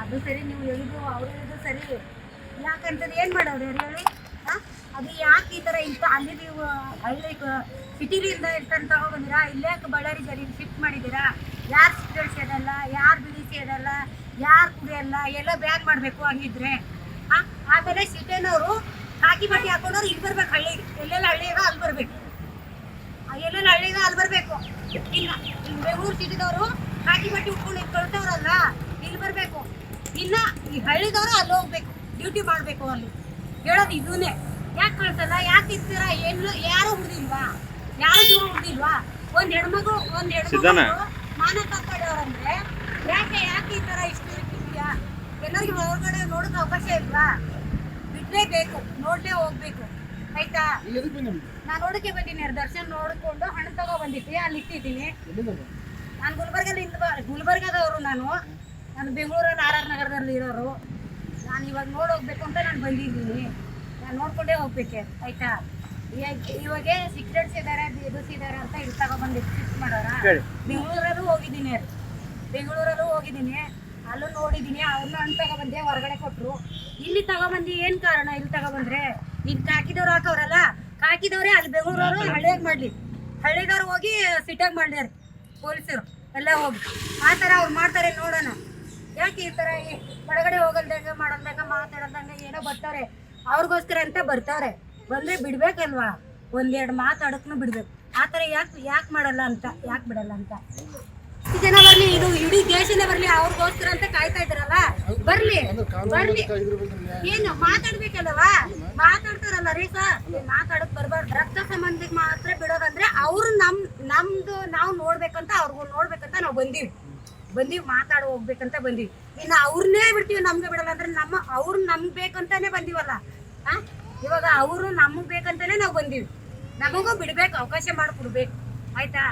ಅದು ಸರಿ ನೀವು ಹೇಳಿದ್ರು ಅವ್ರು ಹೇಳಿದ್ರು ಸರಿ ಯಾಕಂತಂದು ಏನು ಮಾಡೋರು ಹೇಳಿ? ಅದು ಯಾಕೆ ಈ ಥರ ಇಂಥ ಅಲ್ಲಿ ನೀವು ಹಳ್ಳಿ ಸಿಟಿಲಿಂದ ಇರ್ತಂತ ತಗೊಬಂದಿರಾ ಇಲ್ಲೇ ಯಾಕೆ ಬಳ್ಳಾರಿ ಜರಿ ಶಿಫ್ಟ್ ಮಾಡಿದ್ದೀರಾ? ಯಾರು ಸಿಗರೇಟ್ ಸೇದಲ್ಲ ಯಾರು ಬಿಡಿ ಸೇದಲ್ಲ ಯಾರು ಕುಡಿಯಲ್ಲ ಎಲ್ಲ ಬ್ಯಾನ್ ಮಾಡಬೇಕು ಹಂಗಿದ್ರೆ? ಆಮೇಲೆ ಸಿಟಿನವರು ಕಾಕಿ ಬಟ್ಟೆ ಹಾಕೊಂಡವ್ರು ಇಲ್ಲಿ ಬರ್ಬೇಕು ಹಳ್ಳಿ. ಎಲ್ಲೆಲ್ಲ ಹಳ್ಳಿಯಾಗ ಅಲ್ಲಿ ಬರಬೇಕು. ಎಲ್ಲೆಲ್ಲ ಹಳ್ಳಿಗ ಅಲ್ಲಿ ಬರಬೇಕು. ಇಲ್ಲ ಇಲ್ಲಿ ಬೆಂಗಳೂರು ಸಿಟಿದವರು ಕಾಕಿ ಬಟ್ಟೆ ಉಟ್ಕೊಂಡು ಇಲ್ಲಿ ಇಲ್ಲಿ ಬರಬೇಕು. ಇನ್ನ ಈ ಹಳ್ಳಿದವರು ಅಲ್ಲಿ ಹೋಗ್ಬೇಕು. ಡ್ಯೂಟಿ ಮಾಡಬೇಕು ಅಲ್ಲಿ. ಹೇಳೋದು ಇದನ್ನೇ. ಯಾಕೆ ಕಳ್ಸಲ್ಲ ಯಾಕೆ ಇರ್ತೀರಾ? ಏನು ಯಾರು ಹುಡ್ದಿಲ್ವಾ? ಯಾರು ದೂರ ಹುಡ್ದಿಲ್ವಾ? ಒಂದ್ ಹೆಣ್ಮಗು ಒಂದ್? ಹೆಣ್ಮಗು ಮಾನ ಕಾಪಾಡೋರಂದ್ರೆ ಯಾಕೆ ಯಾಕೆ ಈ ತರ ಇಷ್ಟು ಇರ್ತಿದ್ಯಾ ಎಲ್ಲರಿಗೂ ಹೊರಗಡೆ ನೋಡೋಕೆ ಅವಕಾಶ ಇಲ್ವಾ? ಬಿಡ್ಲೇಬೇಕು ನೋಡ್ಲೇ ಹೋಗ್ಬೇಕು. ಆಯ್ತಾ? ನಾನು ನೋಡಕ್ಕೆ ಬಂದಿನಿ ದರ್ಶನ್ ನೋಡ್ಕೊಂಡು ಹಣ ತಗೋ ಬಂದಿದ್ದೆ ಅಲ್ಲಿ ಇಟ್ಟಿದ್ದೀನಿ. ನಾನು ಗುಲ್ಬರ್ಗಲ್ಲಿ ಬ ಗುಲ್ಬರ್ಗದವರು ನಾನು. ನಾನು ಬೆಂಗಳೂರಲ್ಲಿ ಆರ್ ಆರ್ ನಗರದಲ್ಲಿ ಇರೋರು. ನಾನು ಇವಾಗ ನೋಡ್ ಹೋಗ್ಬೇಕು ಅಂತ ನಾನು ಬಂದಿದ್ದೀನಿ. ನಾನು ನೋಡ್ಕೊಂಡೇ ಹೋಗ್ಬೇಕೆ ಆಯ್ತಾ? ಇವಾಗ- ಸಿಕ್ರೆಟ್ಸ್ ಇದ್ದಾರೆ ಇದು ಇದ್ದಾರೆ ಅಂತ ಇಲ್ಲಿ ತಗೊಬಂದು ಫಿಕ್ಸ್ ಮಾಡೋರ? ಬೆಂಗಳೂರಲ್ಲೂ ಹೋಗಿದ್ದೀನಿ. ಬೆಂಗಳೂರಲ್ಲೂ ಹೋಗಿದ್ದೀನಿ. ಅಲ್ಲೂ ನೋಡಿದ್ದೀನಿ ಅವ್ರನ್ನ ಹಣ್ಣು ತಗೊಬಂದೆ ಹೊರಗಡೆ ಕೊಟ್ಟರು ಇಲ್ಲಿ ತಗೊಬಂದು ಏನು ಕಾರಣ? ಇಲ್ಲಿ ತಗೊಬಂದ್ರೆ ಇಲ್ಲಿ ಕಾಕಿದವ್ರು ಹಾಕವ್ರಲ್ಲ? ಕಾಕಿದವ್ರೆ ಅಲ್ಲಿ ಬೆಂಗಳೂರವರು ಹಳ್ಳಿಯಾಗ ಮಾಡಲಿ. ಹಳ್ಳಿದವ್ರು ಹೋಗಿ ಸಿಟ್ಟಾಗಿ ಮಾಡ್ಯಾರ ಪೊಲೀಸರು. ಎಲ್ಲ ಹೋಗಿ. ಆ ಥರ ಅವ್ರು ಮಾಡ್ತಾರೆ ನೋಡೋಣ. ಯಾಕೆ ಈ ತರ ಒಳಗಡೆ ಹೋಗಲ್ದಂಗ, ಮಾಡಲ್ದಂಗ, ಮಾತಾಡಲ್ದಂಗ ಏನೋ ಬರ್ತಾರೆ. ಅವ್ರಿಗೋಸ್ಕರ ಅಂತ ಬರ್ತಾರೆ. ಬಂದ್ರೆ ಬಿಡ್ಬೇಕಲ್ವಾ? ಒಂದೆರಡು ಮಾತಾಡಕ್ನು ಬಿಡ್ಬೇಕು. ಆ ತರ ಯಾಕೆ ಯಾಕೆ ಮಾಡಲ್ಲ ಅಂತ, ಯಾಕೆ ಬಿಡಲ್ಲ ಅಂತ? ಜನ ಬರ್ಲಿ, ಇದು ಇಡೀ ದೇಶನೇ ಬರ್ಲಿ, ಅವ್ರಿಗೋಸ್ಕರ ಅಂತ ಕಾಯ್ತಾ ಇದ್ರಲ್ಲ ಬರ್ಲಿ ಬರ್ಲಿ. ಏನು, ಮಾತಾಡ್ಬೇಕಲ್ಲವಾ? ಮಾತಾಡ್ತಾರಲ್ಲ ರೀ ಸರ್ ಮಾತಾಡಕ್ ಬರ್ಬಾರ್ದು. ರಕ್ತ ಸಂಬಂಧಿಗೆ ಮಾತ್ರ ಬಿಡೋದಂದ್ರೆ ಅವ್ರು ನಮ್, ನಮ್ದು ನಾವು ನೋಡ್ಬೇಕಂತ, ಅವ್ರಿಗೂ ನೋಡ್ಬೇಕಂತ ನಾವು ಬಂದೀವಿ. ಬಂದೀವಿ ಮಾತಾಡ ಹೋಗ್ಬೇಕಂತ ಬಂದೀವಿ. ಇನ್ನು ಅವ್ರನ್ನೇ ಬಿಡ್ತೀವಿ ನಮ್ಗೆ ಬಿಡಲ್ಲ ಅಂದ್ರೆ ನಮ್ಮ ಅವ್ರು ನಮ್ಗೆ ಬೇಕಂತಾನೆ ಬಂದೀವಲ್ಲ. ಆ? ಇವಾಗ ಅವರು ನಮಗೆ ಬೇಕಂತಾನೆ ನಾವು ಬಂದೀವಿ. ನಮಗೂ ಬಿಡ್ಬೇಕು, ಅವಕಾಶ ಮಾಡಿಕೊಡ್ಬೇಕು. ಆಯ್ತಾ?